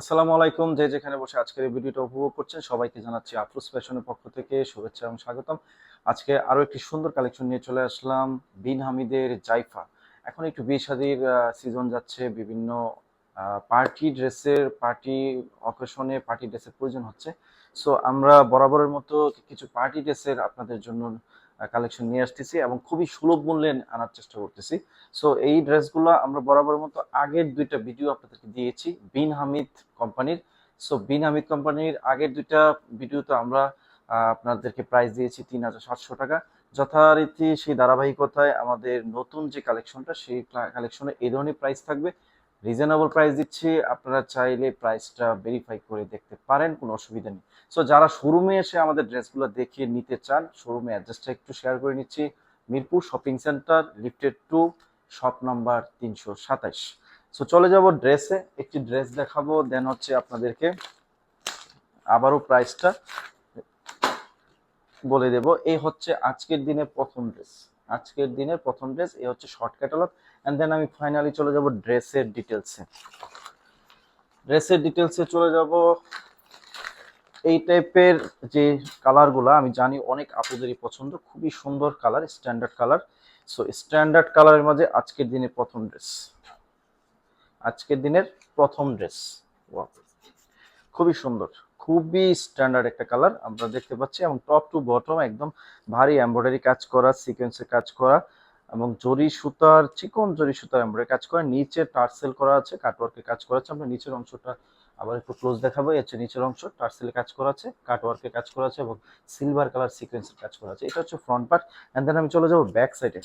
আসসালামু আলাইকুম। যে যেখানে বসে আজকের এই ভিডিওটা উপভোগ করছেন, সবাইকে জানাচ্ছি আফরোজ ফ্যাশনের পক্ষ থেকে শুভেচ্ছা এবং স্বাগতম। আজকে আরও একটি সুন্দর কালেকশন নিয়ে চলে আসলাম, বিন হামিদের জাইফা। এখন একটু বিয়ে শাদির সিজন যাচ্ছে, বিভিন্ন পার্টি ড্রেসের পার্টি অকেশনে পার্টি ড্রেসের প্রয়োজন হচ্ছে। সো আমরা বরাবরের মতো কিছু পার্টি ড্রেসের আপনাদের জন্য কালেকশন নিয়ে আসতেছি এবং খুবই সুলভ মূল্যে আনার চেষ্টা করতেছি। সো এই ড্রেসগুলো আমরা বরাবর মতো আগের দুইটা ভিডিও আপনাদেরকে দিয়েছি বিন হামিদ কোম্পানির। সো বিন হামিদ কোম্পানির আগের দুইটা ভিডিওতে আমরা আপনাদেরকে প্রাইস দিয়েছি তিন হাজার সাতশো টাকা। যথারীতি সেই ধারাবাহিকতায় আমাদের নতুন যে কালেকশনটা সেই কালেকশনে এই ধরনের প্রাইস থাকবে। রিজনেবল প্রাইস দিচ্ছি, আপনারা চাইলে প্রাইসটা ভেরিফাই করে দেখতে পারেন, কোনো অসুবিধা নেই। সো যারা শোরুমে এসে আমাদের ড্রেসগুলো দেখে নিতে চান শোরুমে অ্যাড্রেসটা একটু শেয়ার করে নিচ্ছি। Mirpur shopping centre lifted to shop number তিনশো সাতাইশ। সো চলে যাব ড্রেসে একটি ড্রেস দেখাবো দেন হচ্ছে আপনাদেরকে আবারও প্রাইসটা বলে দেব। এই হচ্ছে আজকের দিনে প্রথম ড্রেস আজকের দিনের প্রথম ড্রেস, এ হচ্ছে শর্ট ক্যাটালগ অ্যান্ড দেন আমি ফাইনালি চলে যাব ড্রেসের ডিটেলসে ড্রেসের ডিটেলসে চলে যাব। এই টাইপের যে কালারগুলো আমি জানি অনেক আপুদেরই পছন্দ, খুবই সুন্দর colour standard colour so standard কালারের মাঝে আজকের দিনের প্রথম ড্রেস। আজকের দিনের প্রথম ড্রেস। খুবই সুন্দর। খুবই স্ট্যান্ডার্ড একটা কালার আমরা দেখতে পাচ্ছি এবং টপ টু বটম একদম ভারী এমব্রয়ডারি কাজ করা সিকোয়েন্সের কাজ করা এবং জরি সুতার, চিকন জরি সুতার এমব্রয়ডারি কাজ করা, নিচে টার্সেল করা আছে কাটওয়ার্কের কাজ করা আছে, আমরা নিচের অংশটা আবার একটু ক্লোজ দেখাবো হচ্ছে নিচের অংশ টার্সেলের কাজ করা আছে কাটওয়ার্কের কাজ করা আছে এবং সিলভার কালার সিকোয়েন্সের কাজ করা আছে, এটা হচ্ছে ফ্রন্ট পার্ট অ্যান্ড দেন আমি চলে যাব ব্যাক সাইডে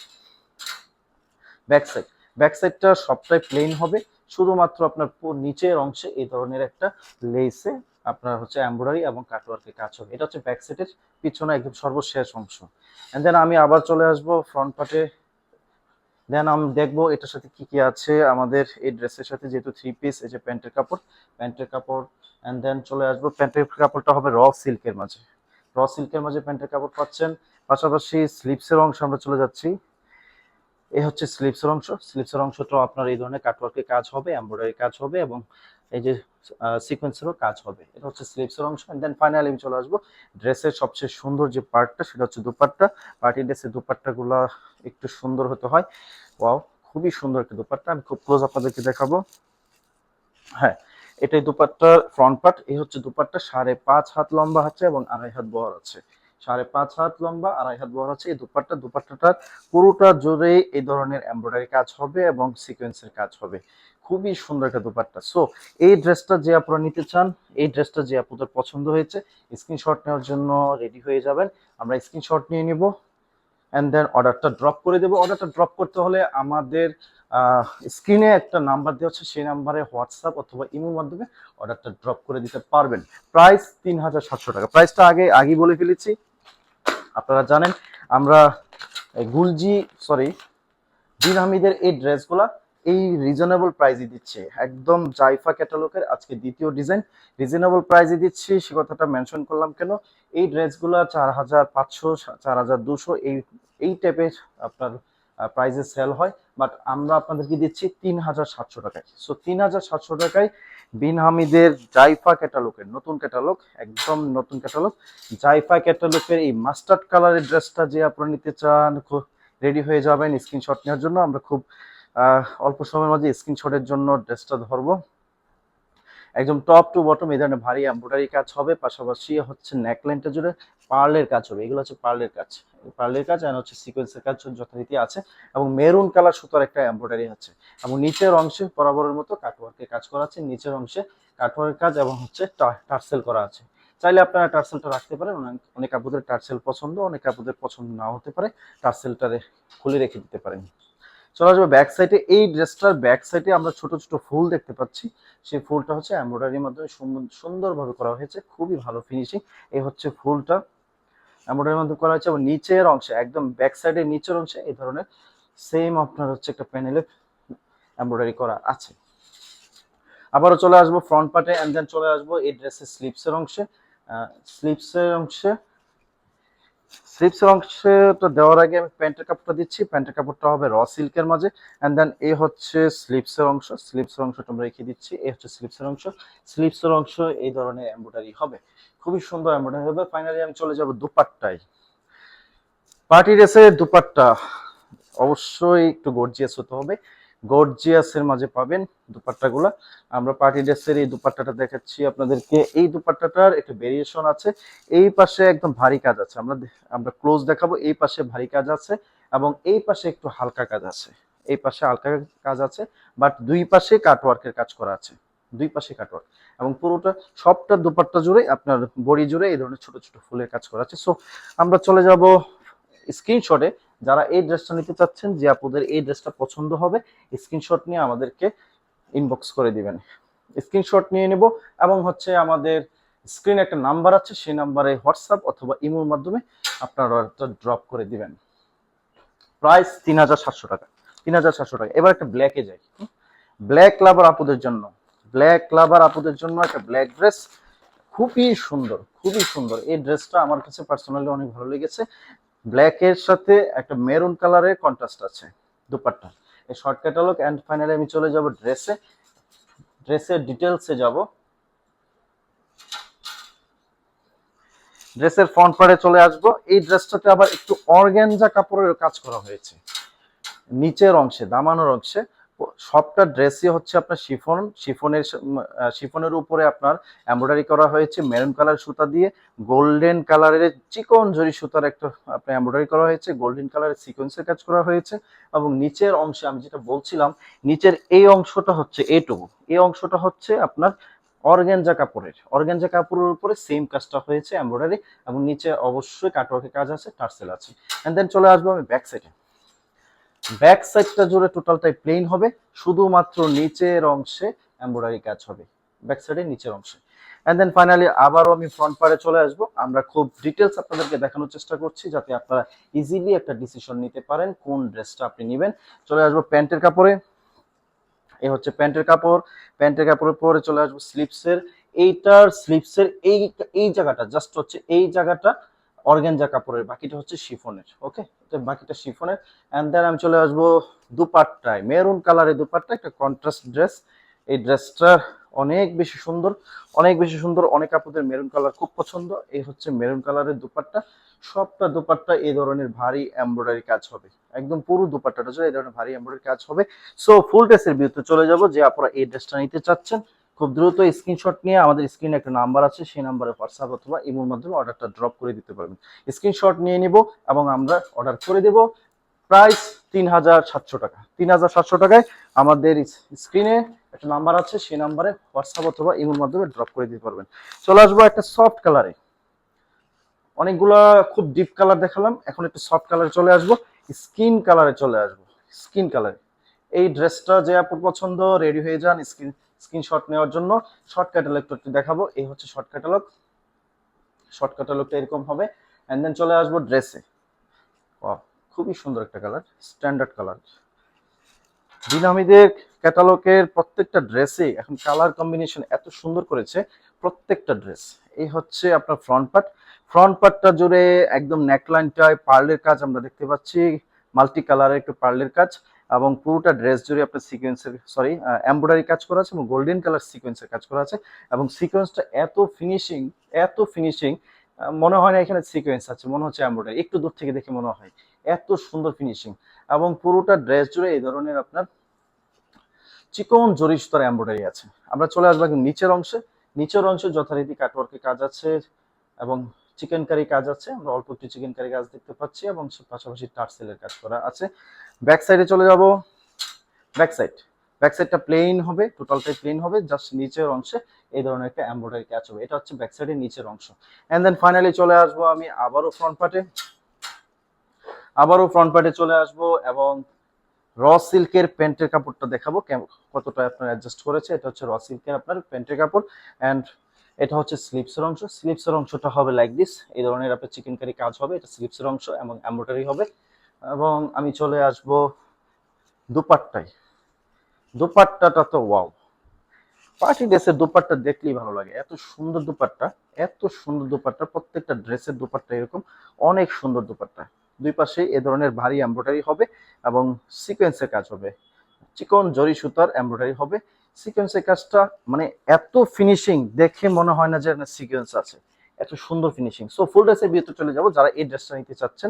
ব্যাক সাইড ব্যাক সাইডটা সবটাই প্লেন হবে, শুধুমাত্র আপনার নিচের অংশে এই ধরনের একটা লেসে আপনার হচ্ছে এমব্রয়ডারি এবং কাটওয়ার্কের কাজ হবে। এটা হচ্ছে ব্যাক সাইডের পিছনে একদম সর্বশেষ অংশ। এন্ড দেন আমি আবার চলে আসব ফ্রন্ট পার্টে দেন আমি দেখব এটার সাথে কি কি আছে আমাদের এই ড্রেসের সাথে, যেহেতু থ্রি পিস এই যে প্যান্টের কাপড় প্যান্টের কাপড় অ্যান্ড দেন চলে আসব প্যান্টের কাপড়টা হবে র সিল্কের মাঝে। র সিল্কের মাঝে প্যান্টের কাপড় পাচ্ছেন। পাশাপাশি স্লিপসের অংশ আমরা চলে যাচ্ছি। এই হচ্ছে স্লিপসের অংশ। স্লিপসের অংশটাও আপনার এই ধরনের কাটওয়ার্কের কাজ হবে এমব্রয়ডারি কাজ হবে এবং এই যে সিকোয়েন্সেরও কাজ হবে। এটা হচ্ছে স্লিপসের অংশ দেন ফাইনালি আমি চলে আসব। ড্রেসের সবচেয়ে সুন্দর যে পার্টটা সেটা হচ্ছে দুপাট্টা। পার্টি ড্রেসের দুপাট্টাগুলো একটু সুন্দর হতে হয়। ওয়াও খুবই সুন্দর একটা দুপাট্টা। আমি খুব ক্লোজ আপনাদেরকে দেখাবো। হ্যাঁ এটাই দুপাট্টার ফ্রন্ট পার্ট এই হচ্ছে দুপাট্টা। সাড়ে পাঁচ হাত লম্বা আছে এবং আড়াই হাত বহর আছে। সাড়ে পাঁচ হাত লম্বা, আড়াই হাত বহর আছে। এই দুপাট্টা দুপাট্টাটার পুরোটা জুড়ে এই ধরনের এমব্রয়ডারি কাজ হবে এবং সিকোয়েন্সের কাজ হবে। খুবই সুন্দর একটা দুপাট্টা। সো এই ড্রেসটা যে আপনারা নিতে চান, এই ড্রেসটা যে আপনাদের পছন্দ হয়েছে স্ক্রিনশট নেওয়ার জন্য রেডি হয়ে যাবেন। আমরা স্ক্রিনশট নিয়ে নিব অ্যান্ড দেন অর্ডারটা ড্রপ করে দেবো। অর্ডারটা ড্রপ করতে হলে আমাদের স্ক্রিনে একটা নাম্বার দেওয়া হচ্ছে সেই নাম্বারে হোয়াটসঅ্যাপ অথবা ইমোর মাধ্যমে অর্ডারটা ড্রপ করে দিতে পারবেন। প্রাইস তিন হাজার সাতশো টাকা। প্রাইসটা আগে, আগেই বলে ফেলেছি। আপনারা জানেন, আমরা গুলজি সরি দিন হামিদের এই ড্রেসগুলা এই রিজনেবল প্রাইজে দিচ্ছে। একদম জাইফা ক্যাটালগের আজকে দ্বিতীয় ডিজাইন রিজনেবল প্রাইজে দিচ্ছে, সে কথাটা মেনশন করলাম কেন? এই ড্রেসগুলো চার হাজার পাঁচশো, চার হাজার দুশো, এই এই টাইপের আপনার প্রাইসে সেল হয় বাট আমরা আপনাদেরকে দিচ্ছি তিন হাজার সাতশো টাকায়। সো তিন হাজার সাতশো টাকায় বিন হামিদের জাইফা ক্যাটালগের নতুন ক্যাটালগ একদম নতুন ক্যাটালগ জাইফা ক্যাটালগের এই মাস্টার্ড কালারের ড্রেসটা যে আপনারা নিতে চান রেডি হয়ে যাবেন স্ক্রিনশট নেওয়ার জন্য। আমরা খুব অল্প সময়ের মধ্যে স্ক্রিনশটের জন্য ড্রেসটা ধরবো। একদম টপ টু বটম এই ধরনের ভারী এমব্রয়ডারি কাজ হবে, পাশাপাশি হচ্ছে নেকলাইনটা জুড়ে পার্লের কাজ হবে। এগুলো হচ্ছে পার্লের কাজ। পার্লের কাজ আর হচ্ছে সিকোয়েন্সের কাজ যথারীতি আছে এবং মেরুন কালার সুতার একটা এমব্রয়ডারি আছে এবং নিচের অংশে বরাবরের মতো কাটওয়ার্কের কাজ করা আছে। নিচের অংশে কাটওয়ার্কের কাজ এবং হচ্ছে টার্সেল করা আছে। চাইলে আপনারা টার্সেলটা রাখতে পারেন। অনেক- আপুদের টার্সেল পছন্দ, অনেক আপুদের পছন্দ নাও হতে পারে। টার্সেলটা খুলে রেখে দিতে পারেন। চলে আসবে ব্যাক সাইডে এই ড্রেসটার ব্যাক সাইডে আমরা ছোট ছোট ফুল দেখতে পাচ্ছি। সেই ফুলটা হচ্ছে এমব্রয়ডারির মাধ্যমে সুন্দর- সুন্দরভাবে করা হয়েছে। খুবই ভালো ফিনিশিং এই হচ্ছে ফুলটা। এমব্রয়ডারির মাধ্যমে করা হয়েছে এবং নিচের অংশে, একদম ব্যাক সাইডের নিচের অংশে এই ধরনের সেম আপনার হচ্ছে একটা প্যানেলে এমব্রয়ডারি করা আছে। আবারও চলে আসব ফ্রন্ট পার্টে অ্যান্ড দেন চলে আসব এই ড্রেসের স্লিপসের অংশে। স্লিপসের অংশে স্লিপসের অংশটা দেওয়ার আগে আমি প্যান্টের কাপড়টা দিচ্ছি, প্যান্টের কাপড়টা হবে র সিল্কের মাঝে অ্যান্ড দেন এ হচ্ছে স্লিপসের অংশ স্লিপসের অংশটা আমরা রেখে দিচ্ছি, এ হচ্ছে স্লিপসের অংশ স্লিপসের অংশ এই ধরনের এমব্রয়ডারি হবে, খুবই সুন্দর এমব্রয়ডারি হবে ফাইনালি আমি চলে যাব দুপাট্টায়। পার্টি ড্রেসের দুপাট্টা, অবশ্যই একটু গর্জিয়াস হতে হবে গর্জিয়াসের মাঝে পাবেন দুপাট্টাগুলো। আমরা পার্টি ড্রেসের এই দুপাট্টাটা দেখাচ্ছি আপনাদেরকে। এই দুপাট্টাটার একটু ভেরিয়েশন আছে। এই পাশে একদম ভারী কাজ আছে। আমরা আমরা ক্লোজ দেখাবো। এই পাশে ভারী কাজ আছে এবং এই পাশে একটু হালকা কাজ আছে। এই পাশে হালকা কাজ আছে বাট দুই পাশে কাটওয়ার্কের কাজ করা আছে। দুই পাশে কাটওয়ার্ক এবং পুরোটা, সবটা দুপাট্টা জুড়ে আপনার বডি জুড়ে এই ধরনের ছোট ছোট ফুলের কাজ করা আছে। সো আমরা চলে যাব স্ক্রিনশটে যারা এই ড্রেসটা নিতে চাচ্ছেন, যে আপুদের এই ড্রেসটা পছন্দ হবে, স্ক্রিনশট নিয়ে আমাদেরকে ইনবক্স করে দিবেন। স্ক্রিনশট নিয়ে নেব এবং হচ্ছে আমাদের স্ক্রিনে একটা নাম্বার আছে, সেই নাম্বারে হোয়াটসঅ্যাপ অথবা ইমোর মাধ্যমে আপনার ড্রপ করে দিবেন। প্রাইস তিন হাজার সাতশো টাকা, তিন হাজার সাতশো টাকা। এবার একটা ব্ল্যাকে যাই। ব্ল্যাক লাভার আপুদের জন্য ব্ল্যাক লাভার আপুদের জন্য একটা ব্ল্যাক ড্রেস খুবই সুন্দর খুবই সুন্দর। এই ড্রেসটা আমার কাছে পার্সোনালি অনেক ভালো লেগেছে। ব্ল্যাক এর সাথে একটা মেরুন কালারের কন্ট্রাস্ট আছে, দুপাট্টা। এই শর্ট ক্যাটালগ অ্যান্ড ফাইনালি আমি চলে যাব ড্রেসে ড্রেসের ডিটেলসে যাব। ড্রেসের ফ্রন্ট পারে চলে আসব। এই ড্রেসটাতে আবার একটু অর্গ্যানজা কাপড়ের কাজ করা হয়েছে। নিচের অংশে, দামানোর অংশে। সবটা ড্রেসই হচ্ছে আপনার শিফন, শিফনের শিফনের উপরে আপনার এমব্রয়ডারি করা হয়েছে মেরুন কালার সুতা দিয়ে গোল্ডেন কালারের চিকন জরি সুতার একটা আপনার এমব্রয়ডারি করা হয়েছে গোল্ডেন কালারের সিকোয়েন্সের কাজ করা হয়েছে এবং নিচের অংশে আমি যেটা বলছিলাম, নিচের এই অংশটা হচ্ছে এটুকু এই অংশটা হচ্ছে আপনার অর্গ্যানজা কাপড়ের অর্গ্যানজা কাপড়ের উপরে সেম কাজটা হয়েছে এমব্রয়ডারি এবং নিচে অবশ্যই কাটওয়ার্কের কাজ আছে, টার্সেল আছে। এন্ড দেন চলে আসব আমি ব্যাক সাইডে ব্যাক সাইডটা জুড়ে টোটালটাই প্লেন হবে, শুধুমাত্র নিচের অংশে এমব্রয়ডারি কাজ হবে, ব্যাক সাইডের নিচের অংশে। এন্ড দেন ফাইনালি আবারও আমি ফ্রন্ট পারে চলে আসব, আমরা খুব ডিটেলস আপনাদেরকে দেখানোর চেষ্টা করছি যাতে আপনারা ইজিলি একটা ডিসিশন নিতে পারেন, কোন ড্রেসটা আপনি নেবেন। চলে আসব প্যান্টের কাপড়ে, এই হচ্ছে প্যান্টের কাপড়, প্যান্টের কাপড়ের পরে চলে আসব স্লিপসের এইটার স্লিপসের এই এই জায়গাটা জাস্ট হচ্ছে এই জায়গাটা অর্গানজা কাপড়ের বাকিটা হচ্ছে শিফনের, ওকে? বাকিটা শিফনের। অ্যান্ড দেন আমি চলে আসব দুপাট্টায়। মেরুন কালারের দুপাট্টা একটা কন্ট্রাস্ট ড্রেস এই ড্রেসটা অনেক বেশি সুন্দর, অনেক বেশি সুন্দর। অনেক আপুদের মেরুন কালার খুব পছন্দ। এই হচ্ছে মেরুন কালারের দুপাট্টা। সবটা দুপাট্টা এই ধরনের ভারী এমব্রয়ডারি কাজ হবে। একদম পুরো দুপাট্টাটা এই ধরনের ভারী এমব্রয়ডারি কাজ হবে। সো ফুল ড্রেসের বিরুদ্ধে চলে যাব যে আপনারা এই ড্রেসটা নিতে চাচ্ছেন। খুব দ্রুত স্ক্রিনশট নিয়ে আমাদের স্ক্রিনে একটা নাম্বার আছে, সেই নাম্বারে হোয়াটসঅ্যাপ অথবা ইমোর মাধ্যমে অর্ডারটা ড্রপ করে দিতে পারবেন। স্ক্রিনশট নিয়ে নিব এবং আমরা অর্ডার করে দেব প্রাইস তিন হাজার সাতশো টাকা। তিন হাজার সাতশো টাকায় আমাদের স্ক্রিনে একটা নাম্বার আছে, সেই নাম্বারে হোয়াটসঅ্যাপ অথবা ইমোর মাধ্যমে ড্রপ করে দিতে পারবেন। চলে আসব একটা সফট কালারে অনেকগুলা খুব ডিপ কালার দেখালাম, এখন একটু সফট কালারে চলে আসব। স্কিন কালারে চলে আসব। স্কিন কালারে এই ড্রেসটা যে আপুর পছন্দ রেডি হয়ে যান স্ক্রিন স্ক্রিনশট নেওয়ার জন্য শর্ট ক্যাটালগটা দেখাবো। এই হচ্ছে শর্ট ক্যাটালগ শর্ট ক্যাটালগটা এরকম হবে। অ্যান্ড দেন চলে আসব ড্রেসে খুবই সুন্দর একটা কালার স্ট্যান্ডার্ড কালার দিনামিদের ক্যাটালগের প্রত্যেকটা ড্রেসে এখন কালার কম্বিনেশন এত সুন্দর করেছে, প্রত্যেকটা ড্রেস এই হচ্ছে আপনার ফ্রন্ট পার্ট ফ্রন্ট পার্টটা জুড়ে একদম নেকলাইনটায় পার্লের কাজ আমরা দেখতে পাচ্ছি। মাল্টি কালারের একটু পার্লের কাজ। এবং পুরোটা ড্রেস জুড়ে আপনার সিকোয়েন্সের সরি এমব্রয়ডারি কাজ করা আছে এবং গোল্ডেন কালার সিকোয়েন্সের কাজ করা আছে এবং সিকোয়েন্সটা এত ফিনিশিং এত ফিনিশিং মনে হয় না এখানে সিকোয়েন্স আছে, মনে হচ্ছে এমব্রয়ডারি একটু দূর থেকে দেখে মনে হয়। এত সুন্দর ফিনিশিং এবং পুরোটা ড্রেস জুড়ে এই ধরনের আপনার চিকন জরি সুতার এমব্রয়ডারি আছে। আমরা চলে আসব নিচের অংশে। নিচের অংশে যথারীতি কাটওয়ার্কের কাজ আছে এবং চিকেন কারি কাজ আছে, আমরা অল্প একটু চিকেন কারি কাজ দেখতে পাচ্ছি এবং পাশাপাশি টার্সেলের কাজ করা আছে। ব্যাক সাইডে চলে যাব। ব্যাক সাইড ব্যাক সাইডটা প্লেন হবে টোটালটাই প্লেন হবে জাস্ট নিচের অংশে এই ধরনের একটা এমব্রয়ডারি কাজ হবে। এটা হচ্ছে ব্যাক সাইডের নিচের অংশ। এন্ড দেন ফাইনালি চলে আসব আমি আবারও ফ্রন্ট পার্টে আবারও ফ্রন্ট পার্টে চলে আসব এবং র সিল্কের প্যান্টের কাপড়টা দেখাবো কতটা আপনার অ্যাডজাস্ট করেছে। এটা হচ্ছে র সিল্কের আপনার প্যান্টের কাপড়। অ্যান্ড এটা হচ্ছে স্লিপসের অংশ। স্লিপসের অংশটা হবে লাইক দিস এই ধরনের আপনার চিকেন কারি কাজ হবে। এটা স্লিপসের অংশ এবং এমব্রয়ডারি হবে। এবং আমি চলে আসব দুপাট্টায়। দুপাট্টাটা তো ওয়াও পার্টি ড্রেসের দুপাট্টা দেখলেই ভালো লাগে। এত সুন্দর দুপাট্টা, এত সুন্দর দুপাট্টা, প্রত্যেকটা ড্রেসের দুপাট্টা এরকম। অনেক সুন্দর দুপাট্টা। দুই পাশে এ ধরনের ভারী এমব্রয়ডারি হবে এবং সিকোয়েন্সের কাজ হবে। চিকন জরি সুতার এমব্রয়ডারি হবে। সিকোয়েন্সের কাজটা মানে এত ফিনিশিং দেখে মনে হয় না যে সিকোয়েন্স আছে। এত সুন্দর ফিনিশিং সো ফুল ড্রেসের বিয়েতে চলে যাব। যারা এই ড্রেসটা নিতে চাচ্ছেন,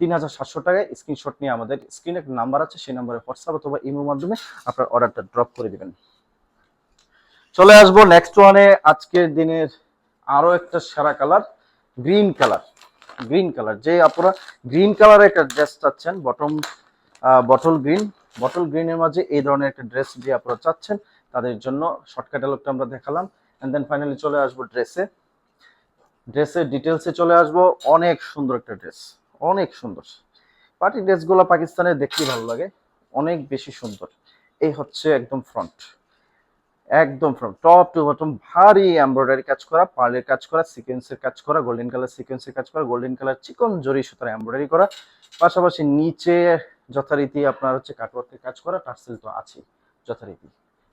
তিন হাজার সাতশো টাকায় স্ক্রিনশট নিয়ে আমাদের স্ক্রিনে একটা নাম্বার আছে, সেই নাম্বারে হোয়াটসঅ্যাপ অথবা ইমের মাধ্যমে আপনার অর্ডারটা ড্রপ করে দিবেন। চলে আসব নেক্সট ওয়ানে আজকের দিনের আরও একটা সেরা colour green colour green colour যে আপনারা গ্রিন কালারের একটা ড্রেস চাচ্ছেন বটম বটল গ্রিন বটল গ্রিনের মাঝে এই ধরনের একটা ড্রেস যে আপনারা চাচ্ছেন। তাদের জন্য শর্টকাট আলোকটা আমরা দেখালাম অ্যান্ড দেন ফাইনালি চলে আসব ড্রেসে ড্রেসের ডিটেলসে চলে আসব, অনেক সুন্দর একটা ড্রেস অনেক সুন্দর। পার্টি ড্রেসগুলো পাকিস্তানে দেখতে ভালো লাগে, অনেক বেশি সুন্দর। এই হচ্ছে একদম ফ্রন্ট একদম ফ্রন্ট টপ টু বটম ভারী এমব্রয়ডারি কাজ করা পার্লের কাজ করা সিকোয়েন্সের কাজ করা গোল্ডেন কালার সিকোয়েন্সের কাজ করা গোল্ডেন কালার চিকন জরি সুতার এমব্রয়ডারি করা। পাশাপাশি নিচে যথারীতি আপনার হচ্ছে কাটওয়ার্কের কাজ করা, টার্সেল তো আছেই যথারীতি।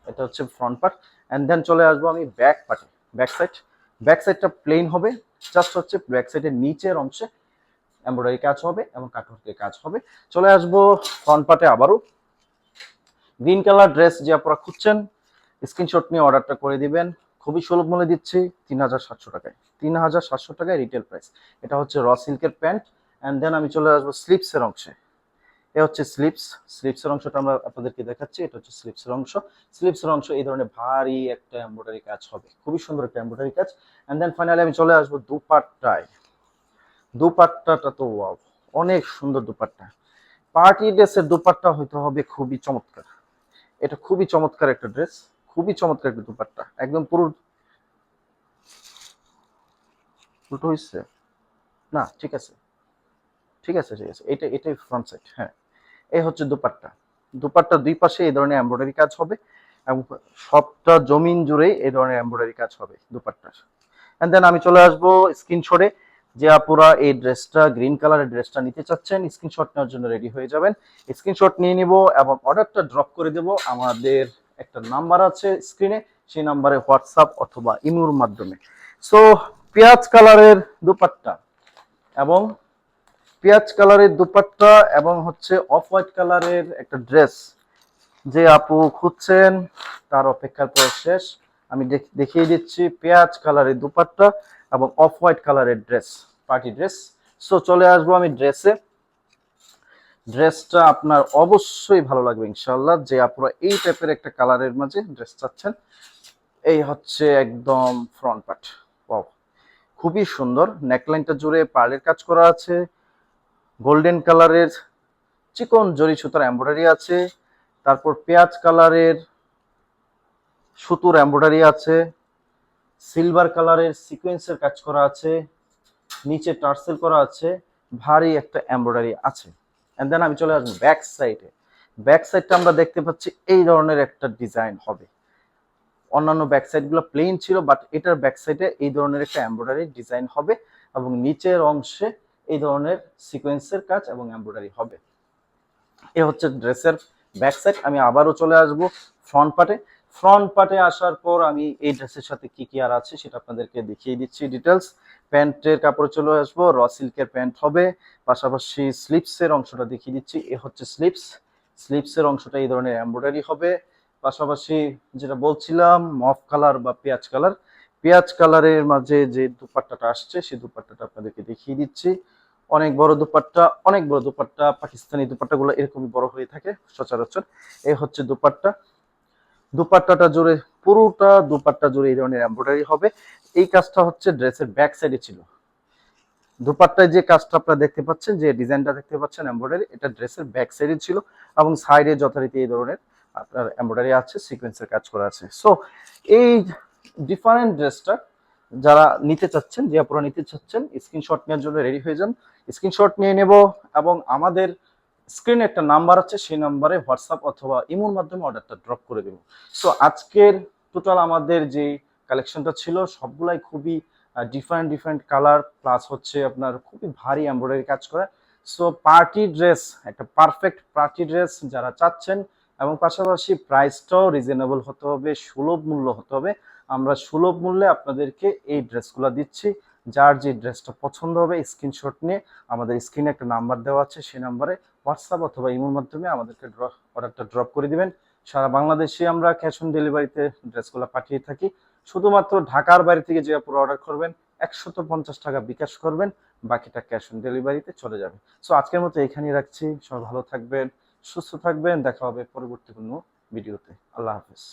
এটা হচ্ছে ফ্রন্ট পার্ট অ্যান্ড দেন চলে আসব আমি ব্যাক পার্টে ব্যাক সাইড ব্যাক সাইডটা প্লেন হবে জাস্ট হচ্ছে ব্যাক সাইডের নিচের অংশে এমব্রয়ডারি কাজ হবে এবং কাটওয়ার্কের কাজ হবে। চলে আসব ফ্রন্ট পার্টে আবারও। গ্রিন কালার ড্রেস যে আপনারা খুঁজছেন স্ক্রিনশট নিয়ে অর্ডারটা করে দিবেন। খুবই সুলভ মূল্যে দিচ্ছি, তিন হাজার সাতশো টাকায়। তিন হাজার সাতশো টাকায় রিটেল প্রাইস এটা হচ্ছে র সিল্কের প্যান্ট অ্যান্ড দেন আমি চলে আসব স্লিপসের অংশে। এ হচ্ছে স্লিপস স্লিপসের অংশটা আমরা আপনাদেরকে দেখাচ্ছি, এটা হচ্ছে স্লিপসের অংশ। স্লিপসের অংশ এই ধরনের ভারী একটা এমব্রয়ডারি কাজ হবে, খুবই সুন্দর একটা এমব্রয়ডারি কাজ। অ্যান্ড দেন ফাইনালি আমি চলে আসব দুপাট্টায়। দুপাট্টাটা তো ওয়াও অনেক সুন্দর দুপাট্টা। পার্টি ড্রেসের দুপাট্টা হইতে হবে খুবই চমৎকার। এটা খুবই চমৎকার একটা ড্রেস, খুবই চমৎকার একটা দুপাট্টা, একদম পুরো উল্টো হয়েছে না, ঠিক আছে। ঠিক আছে ঠিক আছে। এটা, এটাই ফ্রন্ট সাইড হ্যাঁ। এই হচ্ছে দুপাট্টা। দুপাট্টা দুই পাশে এই ধরনের এমব্রয়ডারি কাজ হবে এবং সবটা জমিন জুড়ে এই ধরনের এমব্রয়ডারি কাজ হবে দুপাট্টার। এন্ড দেন আমি চলে আসব স্ক্রিনশটে যে আপুরা এই ড্রেসটা গ্রিন কালারের ড্রেসটা নিতে চাচ্ছেন স্ক্রিনশট নেওয়ার জন্য রেডি হয়ে যাবেন। স্ক্রিনশট নিয়ে নিব এবং অর্ডারটা ড্রপ করে দেব। আমাদের একটা নাম্বার আছে স্ক্রিনে সেই নাম্বারে হোয়াটসঅ্যাপ অথবা ইমুর মাধ্যমে। সো পেঁয়াজ কালারের দুপাট্টা এবং পেঁয়াজ কালারের দুপাট্টা এবং হচ্ছে অফ হোয়াইট কালারের একটা ড্রেস। যে আপু খুঁজছেন, তার অপেক্ষার পর শেষ। আমি দেখ- দেখিয়ে দিচ্ছি পেঁয়াজ কালারের দুপাট্টা এবং অফ হোয়াইট কালারের ড্রেস, পার্টি ড্রেস। সো চলে আসব আমি ড্রেসে। ড্রেসটা আপনার অবশ্যই ভালো লাগবে ইনশাল্লাহ যে আপনারা এই টাইপের একটা কালারের মাঝে ড্রেস চাচ্ছেন। এই হচ্ছে একদম ফ্রন্ট পার্ট। খুবই সুন্দর। নেকলাইনটা জুড়ে পার্লের কাজ করা আছে। গোল্ডেন কালারের চিকন জরি সুতার এম্ব্রয়ডারি আছে, তারপর পেঁয়াজ কালারের সুতোর এম্ব্রয়ডারি আছে, সিলভার কালারের সিকোয়েন্সের কাজ করা আছে, নিচে টার্সেল করা আছে, ভারী একটা এমব্রয়ডারি আছে। অ্যান্ড দেন আমি চলে আসব ব্যাক সাইডে ব্যাক সাইডটা আমরা দেখতে পাচ্ছি এই ধরনের একটা ডিজাইন হবে। অন্যান্য ব্যাক সাইডগুলো প্লেন ছিল বাট এটার ব্যাক সাইডে এই ধরনের একটা এম্ব্রয়ডারি ডিজাইন হবে এবং নিচের অংশে এই ধরনের সিকোয়েন্সের কাজ এবং এমব্রয়ডারি হবে। এ হচ্ছে ড্রেসের ব্যাক সাইড আমি আবারও চলে আসব ফ্রন্ট পার্টে ফ্রন্ট পার্টে আসার পর আমি এই ড্রেসের সাথে কি কি আর আছে সেটা আপনাদেরকে দেখিয়ে দিচ্ছি ডিটেলস প্যান্টের কাপড়ে চলে আসব। র সিল্কের প্যান্ট হবে। পাশাপাশি স্লিপসের অংশটা দেখিয়ে দিচ্ছি। এ হচ্ছে স্লিপস স্লিপসের অংশটা এই ধরনের এমব্রয়ডারি হবে। পাশাপাশি যেটা বলছিলাম মফ কালার বা পেঁয়াজ কালার পেঁয়াজ কালারের মাঝে যে দুপাট্টাটা আসছে সেই দুপাট্টাটা আপনাদেরকে দেখিয়ে দিচ্ছি। অনেক বড় দুপাট্টা, অনেক বড় দুপাট্টা, পাকিস্তানি দুপাট্টাগুলো এরকমই বড় হয়ে থাকে সচরাচর। এই হচ্ছে দুপাট্টা। দুপাট্টাটা জুড়ে পুরোটা দুপাট্টা জুড়ে এই ধরনের এমব্রয়ডারি হবে। এই কাজটা হচ্ছে ড্রেসের ব্যাক সাইডে ছিল। দুপাট্টায় যে কাজটা আপনারা দেখতে পাচ্ছেন, যে ডিজাইনটা দেখতে পাচ্ছেন এমব্রয়ডারি এটা ড্রেসের ব্যাক সাইডে ছিল এবং সাইডে যথারীতি এই ধরনের আপনার এমব্রয়ডারি আছে সিকোয়েন্সের কাজ করা আছে। সো এই ডিফারেন্ট ড্রেসটা যারা নিতে চাচ্ছেন, যে আপনারা নিতে চাচ্ছেন স্ক্রিনশট নেওয়ার জন্য রেডি হয়ে যান। স্ক্রিনশট নিয়ে নেব এবং আমাদের স্ক্রিনে একটা নাম্বার আছে, সেই নাম্বারে হোয়াটসঅ্যাপ অথবা ইমোর মাধ্যমে অর্ডারটা ড্রপ করে দেব। সো আজকের টোটাল আমাদের যে কালেকশনটা ছিল, সবগুলাই খুবই ডিফারেন্ট ডিফারেন্ট কালার প্লাস হচ্ছে আপনার খুবই ভারী এমব্রয়ডারি কাজ করা। সো পার্টি ড্রেস একটা পারফেক্ট পার্টি ড্রেস যারা চাচ্ছেন, এবং পাশাপাশি প্রাইসটাও রিজনেবল হতে হবে, সুলভ মূল্য হতে হবে। আমরা সুলভ মূল্যে আপনাদেরকে এই ড্রেসগুলো দিচ্ছি। যার যে ড্রেসটা পছন্দ হবে, স্ক্রিনশট নিয়ে আমাদের স্ক্রিনে একটা নাম্বার দেওয়া আছে, সেই নাম্বারে হোয়াটসঅ্যাপ অথবা ইমোর মাধ্যমে আমাদেরকে ড্র অর্ডারটা ড্রপ করে দিবেন। সারা বাংলাদেশে আমরা ক্যাশ অন ডেলিভারিতে ড্রেসগুলো পাঠিয়ে থাকি। শুধুমাত্র ঢাকার বাইরে থেকে যে পুরো অর্ডার করবেন, একশত পঞ্চাশ টাকা বিকাশ করবেন, বাকিটা ক্যাশ অন ডেলিভারিতে চলে যাবে। সো আজকের মতো এখানেই রাখছি। সবাই ভালো থাকবেন, সুস্থ থাকবেন। দেখা হবে পরবর্তী কোনো ভিডিওতে। আল্লাহ হাফিজ।